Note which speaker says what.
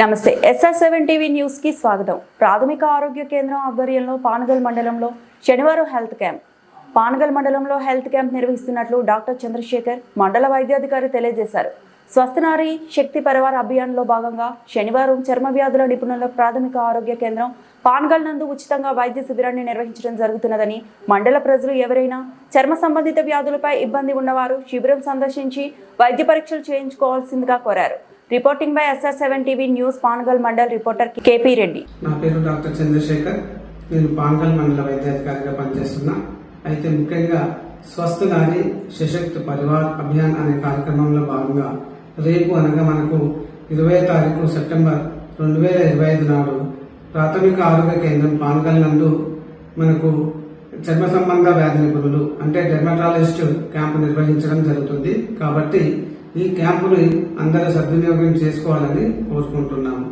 Speaker 1: నమస్తే SR seven TV న్యూస్కి స్వాగతం. ప్రాథమిక ఆరోగ్య కేంద్రం ఆధ్వర్యంలో పానగల్ మండలంలో శనివారం హెల్త్ క్యాంప్. పానగల్ మండలంలో హెల్త్ క్యాంప్ నిర్వహిస్తున్నట్లు డాక్టర్ చంద్రశేఖర్ మండల వైద్యాధికారి తెలియజేశారు. స్వస్థనారి శక్తి పరివార అభియాన్లో భాగంగా శనివారం చర్మ వ్యాధుల నిపుణుల ప్రాథమిక ఆరోగ్య కేంద్రం పాన్గల్ నందు ఉచితంగా వైద్య శిబిరాన్ని నిర్వహించడం జరుగుతున్నదని మండల ప్రజలు ఎవరైనా చర్మ సంబంధిత వ్యాధులపై ఇబ్బంది ఉన్నవారు శిబిరం సందర్శించి వైద్య పరీక్షలు చేయించుకోవాల్సిందిగా కోరారు. Reporting by SR seven TV news Panagal mandal reporter KP Reddy
Speaker 2: నా పేరు డాక్టర్ చంద్రశేఖర్. నేను పాన్గల్ మండల వైద్యాధికారిగా పనిచేస్తున్నా. అయితే ముఖ్యంగా స్వస్థ నారి సశక్త పరివార్ అభియాన్ అనే కార్యక్రమంలో భాగంగా రేపు అనగా మనకు ఇరవై తారీఖు సెప్టెంబర్ రెండు వేల ఇరవై ఐదు నాడు ప్రాథమిక ఆరోగ్య కేంద్రం పాన్గల్ నందు మనకు చర్మ సంబంధ వ్యాధి నిపుణులు అంటే డెర్మటాలజిస్ట్ క్యాంపు నిర్వహించడం జరుగుతుంది. కాబట్టి ఈ క్యాంపుని అందరూ సద్వినియోగం చేసుకోవాలని కోరుకుంటున్నాము.